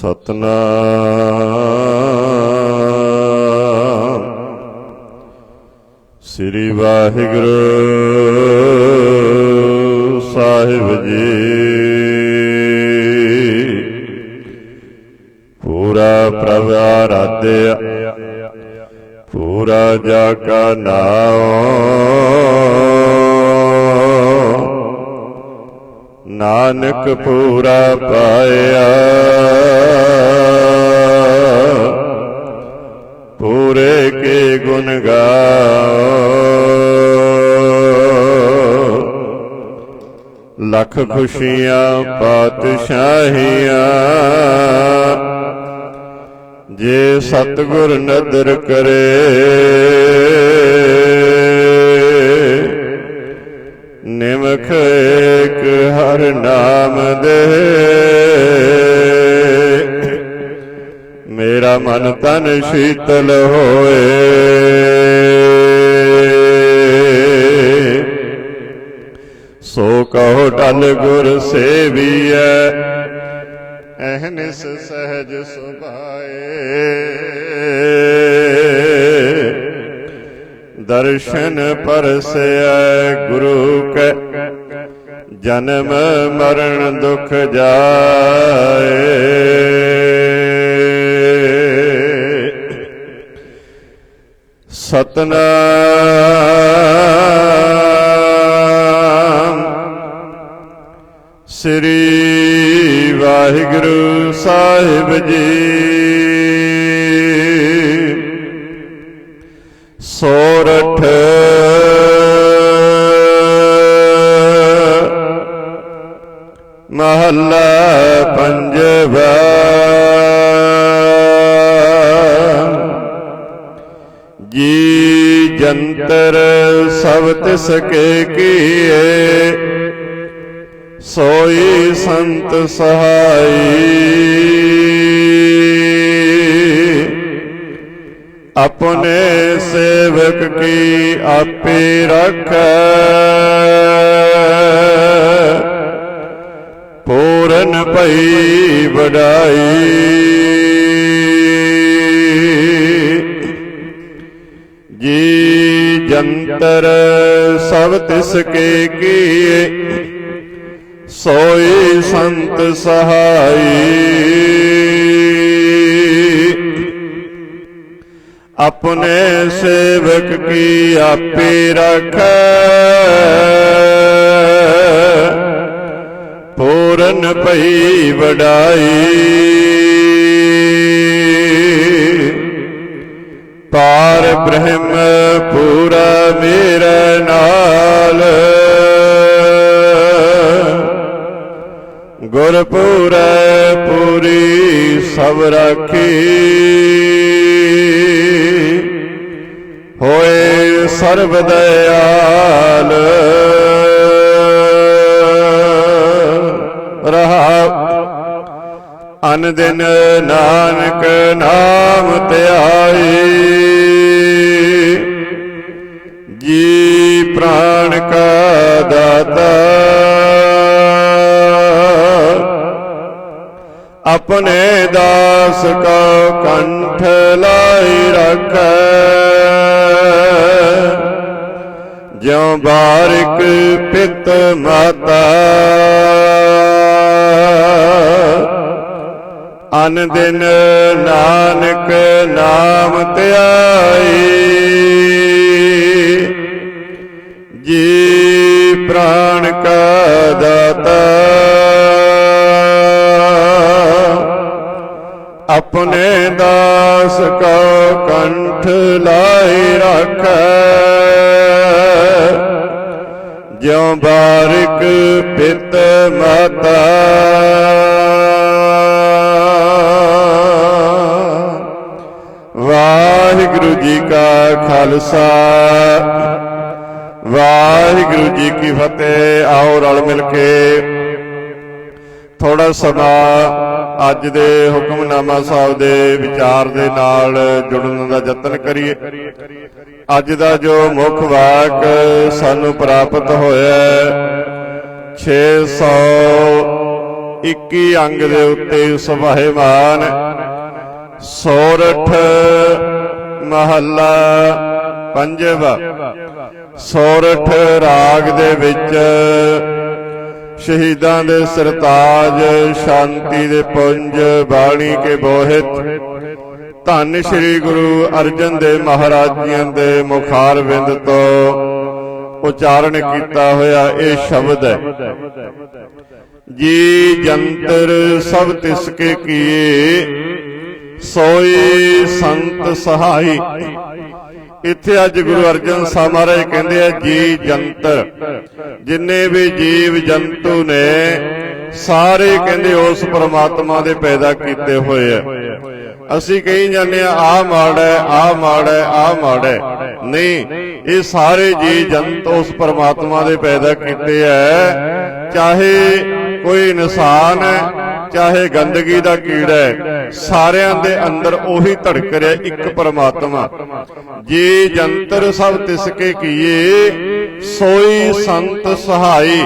ਸਤਨਾਮ। ਸ੍ਰੀ ਵਾਹਿਗੁਰੂ ਸਾਹਿਬ ਜੀ। ਪੂਰਾ ਪ੍ਰਭ ਆਰਾਧਿਆ, ਪੂਰਾ ਜਾ ਕਾ ਨਾਮ ਨਾਨਕ ਪੂਰਾ ਪਾਇਆ। ਲੱਖ ਖੁਸ਼ੀਆਂ ਪਾਤਸ਼ਾਹੀਆਂ। ਜੇ ਸਤਗੁਰ ਨਦਰ ਕਰੇ। ਨਿਮਖ ਏਕ ਹਰ ਨਾਮ ਦੇ। ਮੇਰਾ ਮਨ ਤਨ ਸ਼ੀਤਲ ਹੋਏ। ਸੁਭਾਏ ਦਰਸ਼ਨ ਪਰਸੈ ਗੁਰੂ ਕੈ ਜਨਮ ਮਰਨ ਦੁਖ ਜਾਏ। ਸਤਨਾ ਸ੍ਰੀ ਵਾਹਿਗੁਰੂ ਸਾਹਿਬ ਜੀ। ਸੋਰਠ। ਮਹੱਲਾ ਪੰਜਵਾ। ਜੀ ਜੰਤਰ ਸਭ ਤਿਸ ਕੇ ਕੀਏ। ਸੋਈ ਸੰਤ ਸਹਾਈ। ਆਪਣੇ ਸੇਵਕ ਕੀ ਆਪੇ ਰੱਖੈ। ਪੂਰਨ ਭਈ ਵਡਾਈ। ਜੀ ਜੰਤਰ ਸਭ ਤਿਸ ਕੇ ਕੀਏ। ਸੋਈ ਸੰਤ ਸਹਾਈ। ਆਪਣੇ ਸੇਵਕ ਕੀ ਆਪੇ ਰੱਖੈ। ਪੂਰਨ ਭਈ ਵਡਾਈ। ਪਾਰ ਬ੍ਰਹਮ ਪੂਰਾ ਮੇਰੇ ਗੁਰ ਪੂਰੀ ਸਭ ਰਾਖੀ। ਹੋਏ ਸਰਬ ਦਇਆਲ। ਰਹਾ ਅਨ ਦਿਨ ਨਾਨਕ ਨਾਮ ਧਿਆਈ। ਜੀ ਪ੍ਰਾਣ ਕਾ ਦਾਤਾ। ਆਪਣੇ ਦਾਸ ਕਾ ਕੰਠ ਲਾਈ ਰੱਖੈ। ਜਿਉ ਬਾਰਿਕ ਪਿਤ ਮਾਤਾ ਅਨ ਦਿਨ ਨਾਨਕ ਨਾਮ ਧਿਆਈ। ਜੀ ਪ੍ਰਾਣ ਕਾ ਦਾਤਾ ਆਪਣੇ ਦਾਸ ਕੋ ਕੰਠ ਲਾਈ ਰੱਖੈ। ਜਿਉ ਬਾਰਿਕ ਪਿਤ ਮਾਤਾ। ਵਾਹਿਗੁਰੂ ਜੀ ਕਾ ਖਾਲਸਾ। ਵਾਹਿਗੁਰੂ ਜੀ ਕੀ ਫਤਿਹ। ਆਓ ਰਲ ਮਿਲ ਕੇ ਥੋੜਾ ਸਮਾਂ ਅੱਜ ਦੇ ਹੁਕਮਨਾਮਾ ਸਾਹਿਬ ਦੇ ਵਿਚਾਰ ਦੇ ਨਾਲ ਜੁੜਨ ਦਾ ਯਤਨ ਕਰੀਏ। ਅੱਜ ਦਾ ਜੋ ਮੁੱਖ ਵਾਕ ਸਾਨੂੰ ਪ੍ਰਾਪਤ ਹੋਇਆ ਹੈ 600 21 ਅੰਗ ਦੇ ਉੱਤੇ ਸੁਭਾਇਮਾਨ ਸੋਰਠ ਮਹੱਲਾ ਪੰਜਵਾ। ਸੋਰਠ ਰਾਗ ਦੇ ਵਿੱਚ ਸ਼ਹੀਦਾਂ ਦੇ ਸਰਤਾਜ, ਸ਼ਾਂਤੀ ਦੇ ਪੁੰਜ, ਬਾਣੀ ਕੇ ਬੋਹਿਤ। ਧੰਨ ਸ਼੍ਰੀ ਗੁਰੂ ਅਰਜਨ ਦੇਵ ਮਹਾਰਾਜ ਜੀਆਂ ਦੇ ਮੁਖਾਰ ਤੋਂ ਉਚਾਰਨ ਕੀਤਾ ਹੋਇਆ ਇਹ ਸ਼ਬਦ ਹੈ। ਜੀ ਜੰਤਰ ਸਭ ਤਿਸ ਕੇ ਕੀਏ, ਸੋਈ ਸੰਤ ਸਹਾਈ। ਇੱਥੇ ਅੱਜ ਗੁਰੂ ਅਰਜਨ ਸਾਹਿਬ ਮਹਾਰਾਜ ਕਹਿੰਦੇ ਆ, ਜੀ ਜੰਤ, ਜਿੰਨੇ ਵੀ ਜੀਵ ਜੰਤੂ ਨੇ, ਸਾਰੇ ਕਹਿੰਦੇ ਉਸ ਪਰਮਾਤਮਾ ਦੇ ਪੈਦਾ ਕੀਤੇ ਹੋਏ ਆ। ਅਸੀਂ ਕਹੀ ਜਾਂਦੇ ਆ ਆ ਮਾੜਾ ਹੈ ਆ ਮਾੜਾ ਹੈ ਆ ਮਾੜਾ ਹੈ। ਨਹੀਂ, ਇਹ ਸਾਰੇ ਜੀ ਜੰਤ ਉਸ ਪਰਮਾਤਮਾ ਦੇ ਪੈਦਾ ਕੀਤੇ ਐ ਚਾਹੇ ਕੋਈ ਇਨਸਾਨ ਹੈ ਚਾਹੇ ਗੰਦਗੀ ਦਾ ਕੀੜਾ ਹੈ ਸਾਰਿਆਂ ਦੇ ਅੰਦਰ ਉਹੀ ਧੜਕ ਰਿਹਾ ਇੱਕ ਪਰਮਾਤਮਾ। ਜੀ ਜੰਤਰ ਸਭ ਤਿਸ ਕੇ ਕੀਏ ਸੋਈ ਸੰਤ ਸਹਾਈ।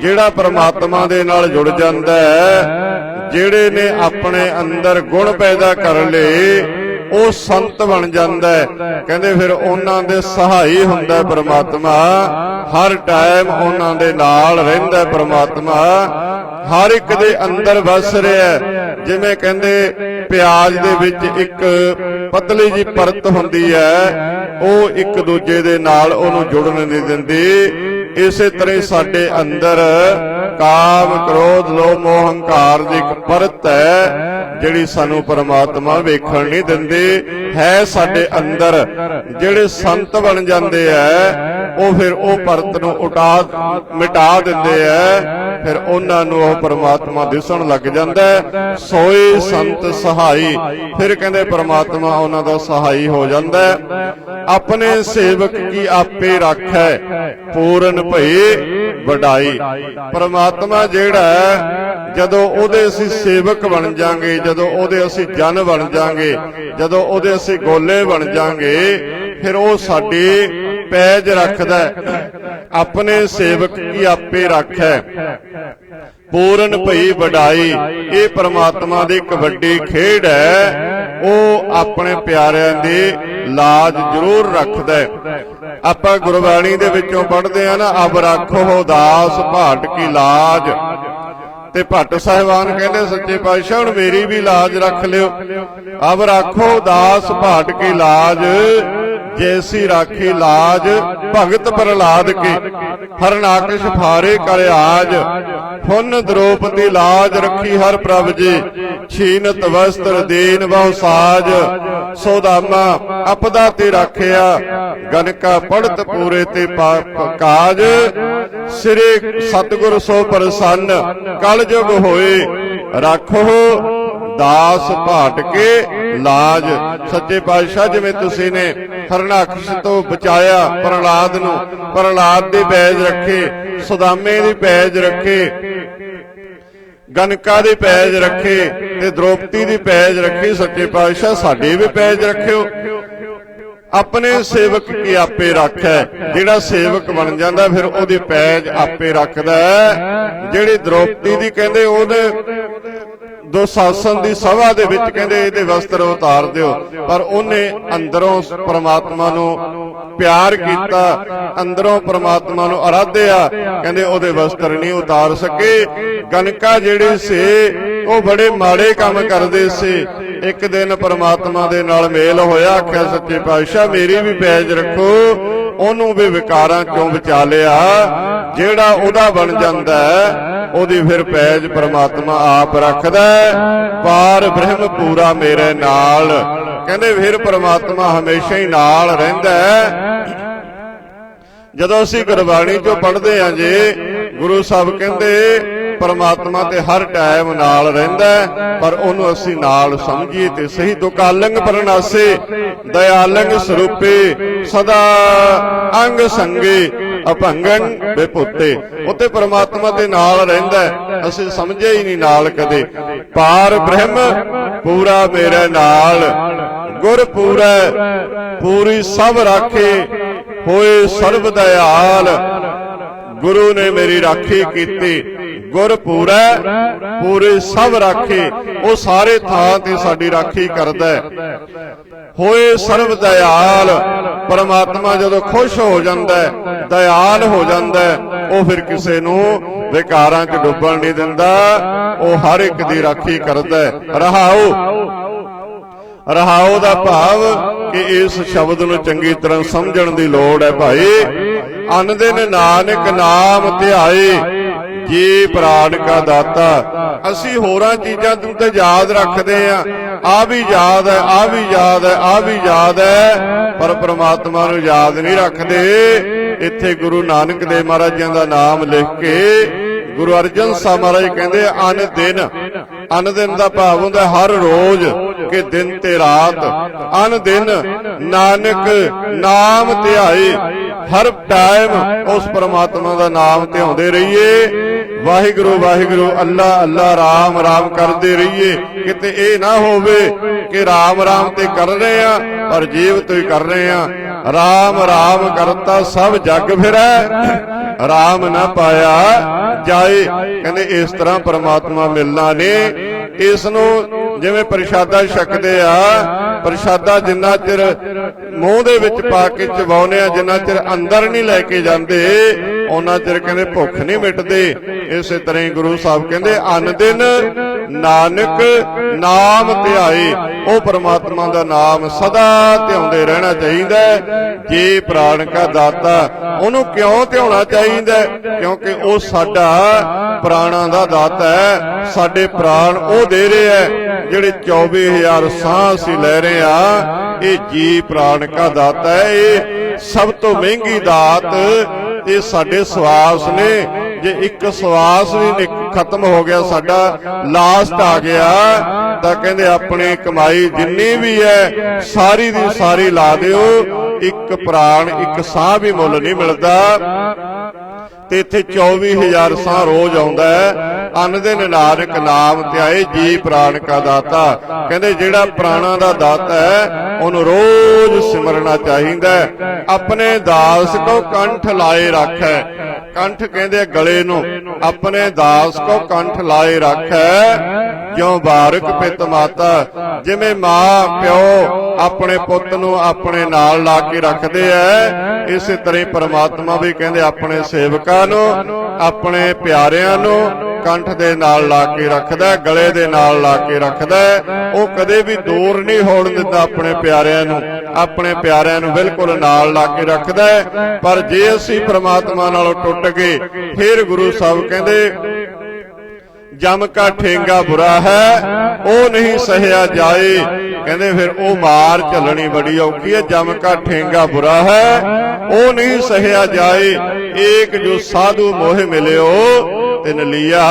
ਜਿਹੜਾ ਪਰਮਾਤਮਾ ਦੇ ਨਾਲ ਜੁੜ ਜਾਂਦਾ ਹੈ ਜਿਹੜੇ ਨੇ ਆਪਣੇ ਅੰਦਰ ਗੁਣ ਪੈਦਾ ਕਰ ਲਏ ਉਹ ਸੰਤ ਬਣ ਜਾਂਦਾ ਹੈ। ਕਹਿੰਦੇ ਫਿਰ ਉਹਨਾਂ ਦੇ ਸਹਾਈ ਹੁੰਦਾ ਪ੍ਰਮਾਤਮਾ। ਹਰ ਟਾਈਮ ਉਹਨਾਂ ਦੇ ਨਾਲ ਰਹਿੰਦਾ ਪ੍ਰਮਾਤਮਾ। ਹਰ ਇੱਕ ਦੇ ਅੰਦਰ ਵਸ ਰਿਹਾ ਹੈ। ਜਿਵੇਂ ਕਹਿੰਦੇ, ਪਿਆਜ਼ ਦੇ ਵਿੱਚ ਇੱਕ ਪਤਲੀ ਜੀ ਪਰਤ ਹੁੰਦੀ ਹੈ ਉਹ ਇੱਕ ਦੂਜੇ ਦੇ ਨਾਲ ਉਹਨੂੰ ਜੁੜਨ ਨਹੀਂ ਦਿੰਦੀ ਇਸੇ ਤਰ੍ਹਾਂ ਹੀ ਸਾਡੇ ਅੰਦਰ ਕਾਮ, ਕ੍ਰੋਧ, ਲੋਭ ਮੋਹ ਹੰਕਾਰ ਦੀ ਇੱਕ ਪਰਤ ਹੈ, ਜਿਹੜੀ ਸਾਨੂੰ ਪਰਮਾਤਮਾ ਵੇਖਣ ਨਹੀਂ ਦਿੰਦੀ। ਹੈ ਸਾਡੇ ਅੰਦਰ, ਜਿਹੜੇ ਸੰਤ ਬਣ ਜਾਂਦੇ ਐ ਉਹ ਫਿਰ ਉਹ ਪਰਤ ਨੂੰ ਉਟਾ, ਮਿਟਾ ਦਿੰਦੇ ਐ ਫਿਰ ਉਹਨਾਂ ਨੂੰ ਉਹ ਪਰਮਾਤਮਾ ਦਿਸਣ ਲੱਗ ਜਾਂਦਾ ਸੋਏ ਸੰਤ ਸਹਾਈ। ਫਿਰ ਕਹਿੰਦੇ ਪਰਮਾਤਮਾ ਉਹਨਾਂ ਦਾ ਸਹਾਈ ਹੋ ਜਾਂਦਾ ਆਪਣੇ ਸੇਵਕ ਕੀ ਆਪੇ ਰੱਖੈ? ਪੂਰਨ ਭਏ ਵਡਾਈ। ਪਰਮਾਤਮਾ ਜਿਹੜਾ ਹੈ, ਜਦੋਂ ਉਹਦੇ ਅਸੀਂ ਸੇਵਕ ਬਣ ਜਾਾਂਗੇ ਜਦੋਂ ਉਹਦੇ ਅਸੀਂ ਜਨ ਬਣ ਜਾਾਂਗੇ ਜਦੋਂ ਉਹਦੇ ਅਸੀਂ ਗੋਲੇ ਬਣ ਜਾਾਂਗੇ ਫਿਰ ਉਹ ਸਾਡੇ ਪੈਜ ਰੱਖਦਾ ਆਪਣੇ ਸੇਵਕ ਕੀ ਆਪੇ ਰੱਖੈ? ਪੂਰਨ ਭਈ ਵਡਾਈ। ਇਹ ਪ੍ਰਮਾਤਮਾ ਦੀ ਇੱਕ ਵੱਡੀ ਖੇਡ ਹੈ। ਉਹ ਆਪਣੇ ਪਿਆਰਿਆਂ ਦੀ ਲਾਜ ਜ਼ਰੂਰ ਰੱਖਦਾ ਆਪਾਂ ਗੁਰਬਾਣੀ ਦੇ ਵਿੱਚੋਂ ਪੜ੍ਹਦੇ ਆ ਨਾ ਅਬ ਰੱਖੋ ਦਾਸ ਭਾਟ ਕੀ ਲਾਜ। ਤੇ ਭੱਟ ਸਾਹਿਬਾਨ ਕਹਿੰਦੇ ਸੱਚੇ ਪਾਤਸ਼ਾਹ ਹੁਣ ਮੇਰੀ ਵੀ ਲਾਜ ਰੱਖ ਲਿਓ। ਅਬ ਰੱਖੋ ਦਾਸ ਭਾਟ ਕੀ ਲਾਜ। ਜੇਸੀ ਰਾਖੀ ਲਾਜ, ਭਗਤ ਪ੍ਰਲਾਦ ਕੀ? ਹਰਨਾਕਸ਼ ਫਾਰੇ ਕਰ ਆਜ। ਫੁੰਨ ਦ੍ਰੋਪਦੀ ਲਾਜ ਰੱਖੀ ਹਰ ਪ੍ਰਭ ਜੀ। ਛੀਨਤ ਵਸਤਰ ਦੇਨ ਬਹੁ ਸਾਜ। ਸੋਦਾਮਾ ਅਪਦਾ ਤੇ ਰੱਖਿਆ। ਗਨਕਾ ਪੜਤ ਪੂਰੇ ਤੇ ਕਾਜ। ਸ੍ਰੀ ਸਤਗੁਰ ਸੋ ਪ੍ਰਸੰਨ ਕਲ ਜੁਗ ਹੋਏ। ਰੱਖੋ ਦਾਸ ਭਾਟ ਕੇ। ਲਾਜ ਸੱਚੇ ਪਾਤਸ਼ਾਹ ਜਿਵੇਂ ਤੁਸੀਂ ਨੇ ਹਰਨਾਕਸ਼ ਤੋਂ ਬਚਾਇਆ ਪ੍ਰਹਲਾਦ ਨੂੰ, ਪ੍ਰਹਲਾਦ ਦੇ ਪੈਜ ਰੱਖੇ, ਸੁਦਾਮੇ ਦੀ ਪੈਜ ਰੱਖੇ ਗਨਕਾ ਦੇ ਪੈਜ ਰੱਖੇ ਤੇ ਦ੍ਰੋਪਦੀ ਦੀ ਪੈਜ ਰੱਖੀ, ਸੱਚੇ ਪਾਤਸ਼ਾਹ, ਸਾਡੇ ਵੀ ਪੈਜ ਰੱਖਿਓ। ਆਪਣੇ ਸੇਵਕ ਕੀ ਆਪੇ ਰੱਖੈ ਜਿਹੜਾ ਸੇਵਕ ਬਣ ਜਾਂਦਾ ਫਿਰ ਉਹਦੇ ਪੈਜ ਆਪੇ ਰੱਖਦਾ ਹੈ। ਜਿਹੜੀ ਦ੍ਰੋਪਦੀ ਦੀ ਕਹਿੰਦੇ ਉਹਦੇ ਦੋ ਸਾਸਨ ਦੀ ਸਭਾ ਦੇ ਵਿੱਚ ਕਹਿੰਦੇ ਇਹਦੇ ਵਸਤਰ ਉਤਾਰ ਦਿਓ। ਪਰ ਉਹਨੇ ਅੰਦਰੋਂ ਪ੍ਰਮਾਤਮਾ ਨੂੰ ਪਿਆਰ ਕੀਤਾ। ਅੰਦਰੋਂ ਪ੍ਰਮਾਤਮਾ ਨੂੰ ਅਰਾਧਿਆ। ਕਹਿੰਦੇ ਉਹਦੇ ਵਸਤਰ ਨਹੀਂ ਉਤਾਰ ਸਕੇ। ਗਨਕਾ ਜਿਹੜੀ ਸੀ ਉਹ ਬੜੇ ਮਾੜੇ ਕੰਮ ਕਰਦੇ ਸੀ। ਇੱਕ ਦਿਨ ਪਰਮਾਤਮਾ ਦੇ ਨਾਲ ਮੇਲ ਹੋਇਆ, ਆਖਿਆ, ਸੱਚੇ ਪਾਤਸ਼ਾਹ, ਮੇਰੀ ਵੀ ਪੈਜ ਰੱਖੋ, ਉਹਨੂੰ ਵੀ ਵਿਕਾਰਾਂ ਚੋਂ ਬਚਾ ਲਿਆ। ਜਿਹੜਾ ਉਹਦਾ ਬਣ ਜਾਂਦਾ ਉਹਦੀ ਫਿਰ ਪੈਜ ਪਰਮਾਤਮਾ ਆਪ ਰੱਖਦਾ ਪਾਰ ਬ੍ਰਹਮ ਪੂਰਾ ਮੇਰੇ ਨਾਲ। ਕਹਿੰਦੇ ਫਿਰ ਪਰਮਾਤਮਾ ਹਮੇਸ਼ਾ ਹੀ ਨਾਲ ਰਹਿੰਦਾ ਜਦੋਂ ਅਸੀਂ ਗੁਰਬਾਣੀ ਚੋਂ ਪੜ੍ਹਦੇ ਆਂ ਜੇ, ਗੁਰੂ ਸਾਹਿਬ ਕਹਿੰਦੇ ਪਰਮਾਤਮਾ ਤੇ ਹਰ ਟਾਈਮ ਨਾਲ ਰਹਿੰਦਾ ਪਰ ਉਹਨੂੰ ਅਸੀਂ ਨਾਲ ਸਮਝੀਏ ਤੇ ਸਹੀ ਦੁਕਾਲੰਗ ਪਰਨਾਸੇ ਦਇਆਲੰਗ ਸਰੂਪੇ, ਸਦਾ ਅੰਗ ਸੰਗੇ ਅਭੰਗਨ ਬੇਪੁੱਤੇ। ਉੱਤੇ ਪਰਮਾਤਮਾ ਦੇ ਨਾਲ ਰਹਿੰਦਾ ਅਸੀਂ ਸਮਝਿਆ ਹੀ ਨਹੀਂ ਨਾਲ ਕਦੇ। ਪਾਰ ਬ੍ਰਹਮ, ਪੂਰਾ ਮੇਰੇ ਨਾਲ। ਗੁਰ ਪੂਰਾ, ਪੂਰੀ ਸਭ ਰਾਖੇ, ਹੋਏ ਸਰਬ ਦਇਆਲ। ਗੁਰੂ ਨੇ ਮੇਰੀ ਰਾਖੀ ਕੀਤੀ ਗੁਰ ਪੂਰੈ ਪੂਰੇ ਸਭ ਰਾਖੇ। ਉਹ ਸਾਰੇ ਥਾਂ ਤੇ ਸਾਡੀ ਰਾਖੀ ਕਰਦਾ ਹੋਏ ਸਰਬ ਦਇਆਲ ਪਰਮਾਤਮਾ ਜਦੋਂ ਖੁਸ਼ ਹੋ ਜਾਂਦਾ ਦਇਆਲ ਹੋ ਜਾਂਦਾ ਉਹ ਫਿਰ ਕਿਸੇ ਨੂੰ ਵਿਕਾਰਾਂ 'ਚ ਡੁੱਬਣ ਨਹੀਂ ਦਿੰਦਾ। ਉਹ ਹਰ ਇੱਕ ਦੀ ਰਾਖੀ ਕਰਦਾ ਰਹਾਓ। ਰਹਾਓ ਦਾ ਭਾਵ ਕਿ ਇਸ ਸ਼ਬਦ ਨੂੰ ਚੰਗੀ ਤਰ੍ਹਾਂ ਸਮਝਣ ਦੀ ਲੋੜ ਹੈ ਭਾਈ। ਅਨ ਦਿਨ ਨਾਨਕ ਨਾਮ ਧਿਆਏ। ਜੀ ਪ੍ਰਾਣ ਕਾ ਦਾਤਾ। ਅਸੀਂ ਹੋਰਾਂ ਚੀਜ਼ਾਂ ਨੂੰ ਤੇ ਯਾਦ ਰੱਖਦੇ ਆ। ਆ ਵੀ ਯਾਦ ਹੈ, ਆ ਵੀ ਯਾਦ ਹੈ, ਆ ਵੀ ਯਾਦ ਹੈ। ਪਰ ਪ੍ਰਮਾਤਮਾ ਨੂੰ ਯਾਦ ਨਹੀਂ ਰੱਖਦੇ। ਇੱਥੇ ਗੁਰੂ ਨਾਨਕ ਦੇਵ ਮਹਾਰਾਜਾਂ ਦਾ ਨਾਮ ਲਿਖ ਕੇ ਗੁਰੂ ਅਰਜਨ ਸਾਹਿਬ ਮਹਾਰਾਜ ਕਹਿੰਦੇ ਅਨ ਦਿਨ। ਅਨ ਦਿਨ ਦਾ ਭਾਵ ਹੁੰਦਾ ਹਰ ਰੋਜ਼ ਕਿ ਦਿਨ ਤੇ ਰਾਤ। ਅਨ ਦਿਨ ਨਾਨਕ ਨਾਮ ਧਿਆਏ। ਹਰ ਟਾਈਮ ਉਸ ਪਰਮਾਤਮਾ ਦਾ ਨਾਮ ਧਿਆਉਂਦੇ ਰਹੀਏ। ਵਾਹਿਗੁਰੂ ਵਾਹਿਗੁਰੂ, ਅੱਲਾ ਅੱਲਾ, ਰਾਮ ਰਾਮ ਕਰਦੇ ਰਹੀਏ। ਕਿਤੇ ਇਹ ਨਾ ਹੋਵੇ ਕਿ ਰਾਮ ਰਾਮ ਤੇ ਕਰ ਰਹੇ ਆ, ਪਰ ਜੀਵ ਤੋਂ ਕਰ ਰਹੇ ਆ। ਰਾਮ ਰਾਮ ਕਰਤਾ ਸਭ ਜਗ ਫਿਰੈ। ਰਾਮ ਨਾ ਪਾਇਆ ਜਾਏ। ਕਹਿੰਦੇ ਇਸ ਤਰ੍ਹਾਂ ਪ੍ਰਮਾਤਮਾ ਮਿਲਣਾ ਨੇ। ਇਸ ਨੂੰ ਜਿਵੇਂ ਪ੍ਰਸ਼ਾਦਾ ਛਕਦੇ ਆ, ਪ੍ਰਸ਼ਾਦਾ ਜਿੰਨਾ ਚਿਰ ਮੂੰਹ ਦੇ ਵਿੱਚ ਪਾ ਕੇ ਚਬਾਉਨੇ ਆ, ਜਿੰਨਾ ਚਿਰ ਅੰਦਰ ਨਹੀਂ ਲੈ ਕੇ ਜਾਂਦੇ ਉਹਨਾਂ ਚਿਰ ਕਹਿੰਦੇ ਭੁੱਖ ਨਹੀਂ ਮਿਟਦੇ। ਇਸੇ ਤਰ੍ਹਾਂ ਹੀ ਗੁਰੂ ਸਾਹਿਬ ਕਹਿੰਦੇ ਅਨ ਦਿਨ ਨਾਨਕ ਨਾਮ ਧਿਆਏ ਉਹ ਪ੍ਰਮਾਤਮਾ ਦਾ ਨਾਮ ਸਦਾ ਧਿਆਉਂਦੇ ਰਹਿਣਾ ਚਾਹੀਦਾ ਜੇ ਪ੍ਰਾਣ ਕਾ ਦਾਤਾ, ਉਹਨੂੰ ਕਿਉਂ ਧਿਆਉਣਾ ਚਾਹੀਦਾ ਕਿਉਂਕਿ ਉਹ ਸਾਡਾ ਪ੍ਰਾਣਾਂ ਦਾ ਦਾਤਾ ਹੈ। ਸਾਡੇ ਪ੍ਰਾਣ ਉਹ ਦੇ ਰਿਹਾ ਹੈ, ਜਿਹੜੇ 24000 ਸਾਹ ਅਸੀਂ ਲੈ ਰਹੇ ਆ ਇਹ ਜੀ ਪ੍ਰਾਣ ਕਾ ਦਾਤਾ ਹੈ। ਇਹ ਸਭ ਤੋਂ ਮਹਿੰਗੀ ਦਾਤ ਇਹ ਸਾਡੇ ਸਵਾਸ ਨੇ। ਜੇ ਇੱਕ ਸਵਾਸ ਵੀ ਖਤਮ ਹੋ ਗਿਆ, ਸਾਡਾ ਲਾਸਟ ਆ ਗਿਆ, ਤਾਂ ਕਹਿੰਦੇ ਆਪਣੀ ਕਮਾਈ ਜਿੰਨੀ ਵੀ ਹੈ, ਸਾਰੀ ਦੀ ਸਾਰੀ ਲਾ ਦਿਓ। ਇੱਕ ਪ੍ਰਾਣ, ਇੱਕ ਸਾਹ ਵੀ ਮੁੱਲ ਨਹੀਂ ਮਿਲਦਾ। ਤੇ ਇੱਥੇ 24000 ਸਾਹ ਰੋਜ਼ ਆਉਂਦਾ ਹੈ। ਅੰਨ ਦੇ ਨਾਨਕ ਨਾਮ ਧਿਆਏ ਜੀ ਪ੍ਰਾਣ ਕਾ ਦਾਤਾ। ਕਹਿੰਦੇ ਜਿਹੜਾ ਪ੍ਰਾਣਾ ਦਾ ਦਾਤਾ ਹੈ, ਉਹਨੂੰ ਰੋਜ਼ ਸਿਮਰਨਾ ਚਾਹੀਦਾ ਆਪਣੇ ਦਾਸ ਕੋ ਕੰਠ ਲਾਏ ਰੱਖੈ। ਕੰਠ ਕਹਿੰਦੇ ਗਲੇ ਨੂੰ, ਆਪਣੇ ਦਾਸ ਕੋ ਕੰਠ ਲਾਏ ਰੱਖੈ। ਜਿਉ ਬਾਰਕ ਪਿਤ ਮਾਤਾ, ਜਿਵੇਂ ਮਾਂ ਪਿਓ ਆਪਣੇ ਪੁੱਤ ਨੂੰ ਆਪਣੇ ਨਾਲ ਲਾ ਕੇ ਰੱਖਦੇ ਐ। ਇਸੇ ਤਰ੍ਹਾਂ ਹੀ ਪ੍ਰਮਾਤਮਾ ਵੀ ਕਹਿੰਦੇ ਆਪਣੇ ਸੇਵਕਾਂ ਨੂੰ, ਆਪਣੇ ਪਿਆਰਿਆਂ ਨੂੰ ਕੰਠ ਦੇ ਨਾਲ ਲਾ ਕੇ ਰੱਖਦਾ ਗਲੇ ਦੇ ਨਾਲ ਲਾ ਕੇ ਰੱਖਦਾ ਉਹ ਕਦੇ ਵੀ ਦੂਰ ਨਹੀਂ ਹੋਣ ਦਿੰਦਾ ਆਪਣੇ ਪਿਆਰਿਆਂ ਨੂੰ, ਆਪਣੇ ਪਿਆਰਿਆਂ ਨੂੰ ਬਿਲਕੁਲ ਨਾਲ ਲਾ ਕੇ ਰੱਖਦਾ ਪਰ ਜੇ ਅਸੀਂ ਪ੍ਰਮਾਤਮਾ ਨਾਲੋਂ ਟੁੱਟ ਗਏ, ਫਿਰ ਗੁਰੂ ਸਾਹਿਬ ਕਹਿੰਦੇ ਜਮ ਕਾ ਠੇਂਗਾ ਬੁਰਾ ਹੈ, ਉਹ ਨਹੀਂ ਸਹਿਆ ਜਾਏ। ਕਹਿੰਦੇ ਫਿਰ ਉਹ ਮਾਰ ਝੱਲਣੀ ਬੜੀ ਔਖੀ ਹੈ, ਜਮ ਕਾ ਠੇਂਗਾ ਬੁਰਾ ਹੈ, ਉਹ ਨਹੀਂ ਸਹਿਆ ਜਾਏ। ਏਕ ਜੋ ਸਾਧੂ ਮੋਹ ਮਿਲਿਓ ਤਿਨ ਲੀਆ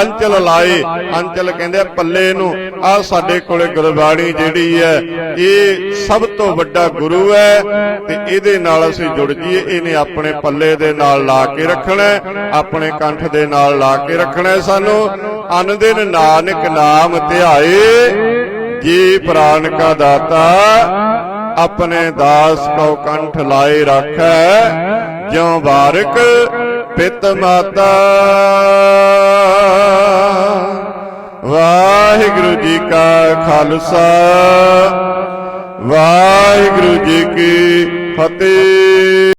ਅੰਚਲ ਲਾਏ। ਅੰਚਲ ਕਹਿੰਦੇ ਪੱਲੇ ਨੂੰ ਆ ਸਾਡੇ ਕੋਲੇ ਗੁਰਬਾਣੀ ਜਿਹੜੀ ਹੈ, ਇਹ ਸਭ ਤੋਂ ਵੱਡਾ ਗੁਰੂ ਹੈ ਤੇ ਇਹਦੇ ਨਾਲ ਅਸੀਂ ਜੁੜ ਜੀਏ ਇਹਨੇ ਆਪਣੇ ਪੱਲੇ ਦੇ ਨਾਲ ਲਾ ਕੇ ਰੱਖਣਾ ਆਪਣੇ ਕੰਠ ਦੇ ਨਾਲ ਲਾ ਕੇ ਰੱਖਣਾ ਸਾਨੂੰ। ਅਨ ਦਿਨ ਨਾਨਕ ਨਾਮ ਧਿਆਏ, ਜੀ ਪ੍ਰਾਨ ਕਾ ਦਾਤਾ, ਆਪਣੇ ਦਾਸ ਕੋ ਕੰਠ ਲਾਏ ਰੱਖੈ, ਜਿਉ ਬਾਰਕ ਪਿਤ ਮਾਤਾ। ਵਾਹਿਗੁਰੂ ਜੀ ਕਾ ਖਾਲਸਾ। ਵਾਹਿਗੁਰੂ ਜੀ ਕੀ ਫਤਿਹ।